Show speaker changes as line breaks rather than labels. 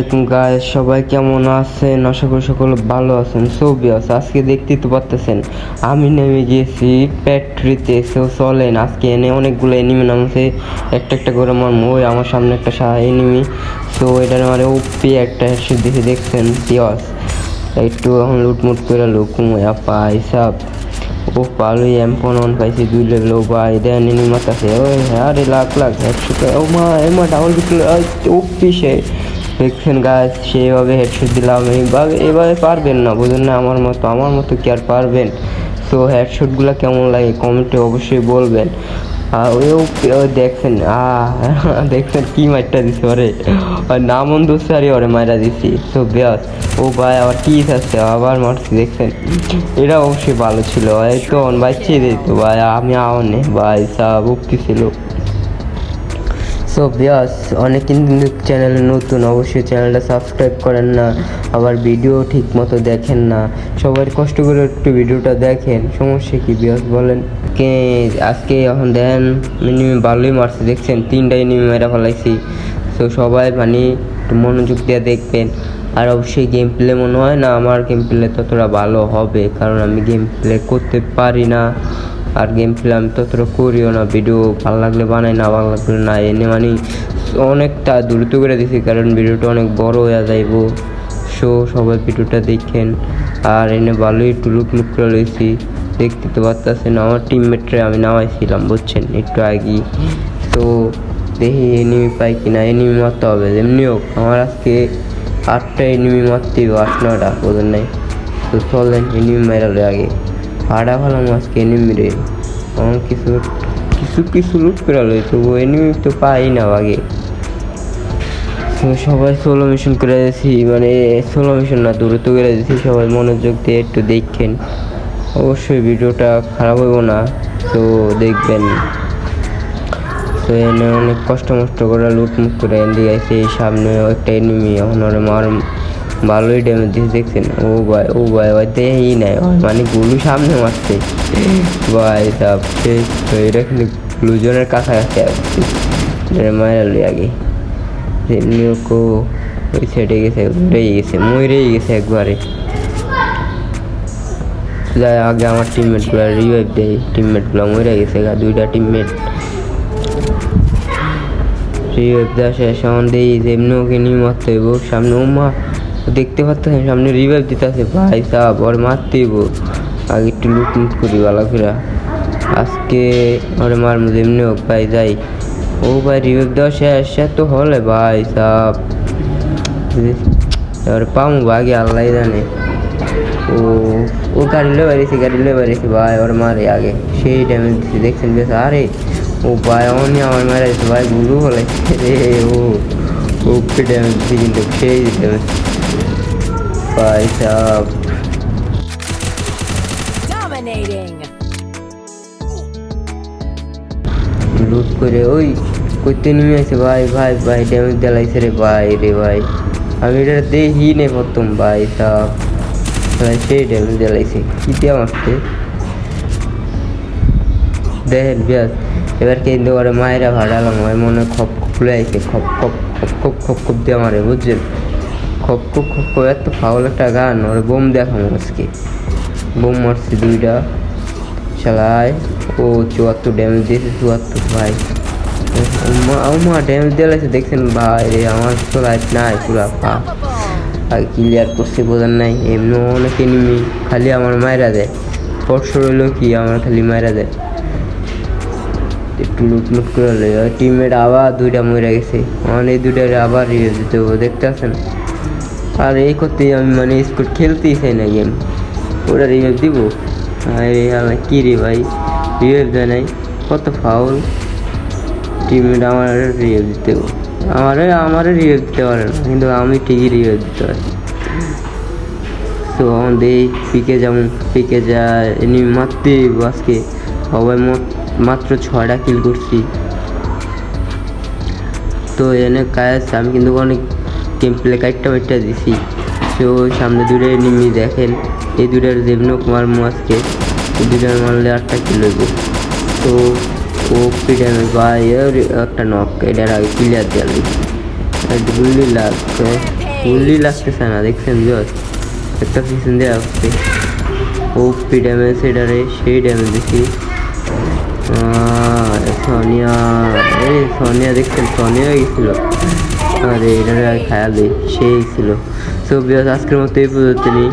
আলাইকুম গাইস সবাই কেমন আছেন? আশা করি সকলে ভালো আছেন ছবি আছে। আজকে দেখতেই তো পারতেছেন, আমি নেমে গিয়েছি প্যাট্রিতে সেও চলেন, আজকে এনে অনেকগুলো এনিমি নামছে। একটা একটা করে আমার মই আমার সামনে একটা এনিমি তো এটার মানে ওপি একটা হেডশট দেখে দেখছেন? পিয়াস একটু এখন লুটমুট করে লুকুময়া পাই সব ও পালুই এমপন অন পাইছি, দুই লেভেল ও ভাই দেন এনি মাতাছে ওই, আরে লাখ লাখ, একশো ও মা এমা ডাবল বিটল সে। দেখছেন গাছ সেইভাবে হেডশট দিলাম। এইভাবে এভাবে পারবেন না বুঝলেন না? আমার মতো আমার মতো কি আর পারবেন? তো হেডশটগুলো কেমন লাগে কমেন্টে অবশ্যই বলবেন। আর ওই ও- দেখছেন দেখছেন কি মাইরটা দিছে ওরে? আর নামন দোষারি ওরে মাইরা দিছি। তো ব্যাস, ও ভাই আবার কি আছে আবার মারছি, দেখছেন? এটা অবশ্যই ভালো ছিল। তো বাচ্চি দিত, ভাই, আমি আওনে, ভাই, সব উক্তি ছিল সো বিয়াস অনেক কিন্তু চ্যানেলে নতুন, অবশ্যই চ্যানেলটা সাবস্ক্রাইব করেন না, আবার ভিডিও ঠিক মতো দেখেন না। সবাই কষ্ট করে একটু ভিডিওটা দেখেন, সমস্যা কি বিয়াস বলেন? কে, আজকে এখন দেন মিনিমাম ভালোই মারছে দেখছেন? তিনটাই এনিমি মেরা ফেলাইছি। তো সবাই মানে একটু মনোযোগ দিয়ে দেখবেন। আর অবশ্যই গেম প্লে মনে হয় না, আমার গেম প্লে ততটা ভালো হবে, কারণ আমি গেম প্লে করতে পারি না। আর গেম প্লে আমি ততটা করিও না ভিডিও ভালো লাগলে বানাই না ভালো লাগলে না এনে মানে অনেকটা দ্রুত করে দিছি কারণ ভিডিওটা অনেক বড় হয়ে যাইব। সো সবাই ভিডিওটা দেখেন। আর এনে ভালোই একটু লুক করে লইছি। দেখতে তো পারতেছেন আমার টিমমেটরে আমি নামাইছিলাম বুঝছেন? একটু আগে তো দেখি এনিমি পাই কিনা এনিমি মারতে হবে যেমনি হোক আমার আজকে আটটা এনিমি মারতেই হবে, আট নয়টা বোঝেন নাই। তো চলেন এনিমি মাইরালে আগে। ভালো আজকে এনিমি রে। আমার কিছু কিছু কিছু লুট করে লই তো এনিমি তো পাই না আগে তো সবাই সোলো মিশন করে দিয়েছি মানে সোলো মিশন না দূরত্ব করে দিয়েছি সবাই মনোযোগ দিয়ে একটু দেখেন। অবশ্যই ভিডিওটা খারাপ হইব না, তো দেখবেন। তো এনে অনেক কষ্ট মষ্ট করে লুট লুটমুট করে এনে গেছে, সামনে একটা এনিমি এখন ওরা মার ভালোই ড্যামেজ দিয়েছে, দেখছেন? ও ভাই ও ভাই ভাই দেই নাই। মানে গুলু সামনে মারছে। ভাই তো এটা কিন্তু ব্লুজনের কাছাকাছি আসছে। এটা আগে। কো ওই সাইডে গেছে মরেই গেছে মরেই গেছে একবারে। যাই আগে আমার টিমমেটগুলো রিভাইভ দেয়। টিমমেটগুলো মরে গেছে দুইটা টিমমেট রিভাইভ দেওয়া শেষ এখন দেই যে এমনি ওকে নিয়ে মারতে হইব সামনে ও মা দেখতে পাচ্ছেন, সামনে রিভাইভ দিতে আছে। ভাই সাহ ওর মারতে হইব আগে একটু লুট লুট করি ভালো আজকে ওরে মার এমনি হোক, ভাই যাই। ও ভাই রিভাইভ দেওয়া শেষ শেষ তো হলে ভাই সাহ এবার পামু ভাগে, আল্লাহ জানে। ও ও গাড়ি লে বাড়িয়েছে গাড়ি লে বাড়িয়েছে ভাই, ওর মারে আগে। সেই ড্যামেজ দিচ্ছে দেখছেন বেশ? আরে, ও ভাই অমনি আমার মারা ভাই গুরু হলে রে, ও। ও ড্যামেজ দিচ্ছে কিন্তু, সেই ড্যামেজ ভাই সাহ লুট করে ওই করতে নেমে আছে ভাই ভাই ভাই ড্যামেজ দেলাইছে রে ভাই রে ভাই। আমি এটা দেখি নে প্রথম ভাই সব ভাই সেই ড্যামেজ দেলাইছে। কি দিয়ে মারছে? দেখেন ব্যাস এবার কিন্তু ওরে মায়েরা ভাড়ালাম মনে খপ খুলে আইছে খপ খপ খপ খপ খপ খপ দিয়ে মারে বুঝছেন? খপ খপ খপ খপ এত ফাউল একটা গান, ওর বোম দেখাম আজকে বোম মারছে দুইটা। চালায়। ও চুয়াত্তর ড্যামেজ দিয়েছে, চুয়াত্তর, ভাই। মা ড্যামেজ দেওয়া লাগছে দেখছেন? ভাই রে, আমার তো লাইফ নাই পুরা, পা। আর ক্লিয়ার করছে, বোঝার নাই। এমনি অনেক এনিমি খালি আমার মায়েরা দেয়। স্পর্শ রইল কি আমার খালি মায়েরা দেয়। একটু লুট লুট করে টিমমেট আবার দুইটা মরে গেছে। এই দুইটা আবার দেখতে আছেন আর এই করতেই আমি মানে স্কুল খেলতেই চাই না গেম। ওরা রিভিউ দিব। আরে আল্লাহ, কী রে ভাই? রিভিউ দেয় নাই। কত ফাউল টিমমেট আমার রিভিউ দিতে হবে। আমারে আমারে রিভিউ দিতে পারে না, কিন্তু আমি ঠিকই রিভিউ দিতে পারি। তো আমাদের এই পিকে যেমন পিকে যা এমনি মারতে আজকে। সবাই মাত্র ছয়টা কিল করছি। তো এনে কাজ আমি কিন্তু অনেক গেম প্লে কাইটটা বাইটটা দিছি। তো সামনে দূরে নিমি দেখেন। এই দূরের যেমন কুমার আজকে এই দুটার মারলে আটটা কিল তো ও পিডামে বা এর একটা নক এটার আগে ক্লিয়ার দেওয়া লাগবে গুলি লাগছে. ফুললি লাগতেছে না, দেখছেন জস একটা পিছন দিয়ে আসছে। ও পি ড্যামেজ এটারে? সেই ড্যামেজ দেখি সোনিয়া। এই সোনিয়া, দেখছেন? সোনিয়া গেছিল এটারে আর খেয়াল সেই ছিল। সো বিয়াস আজকের মতো এই পর্যন্ত নেই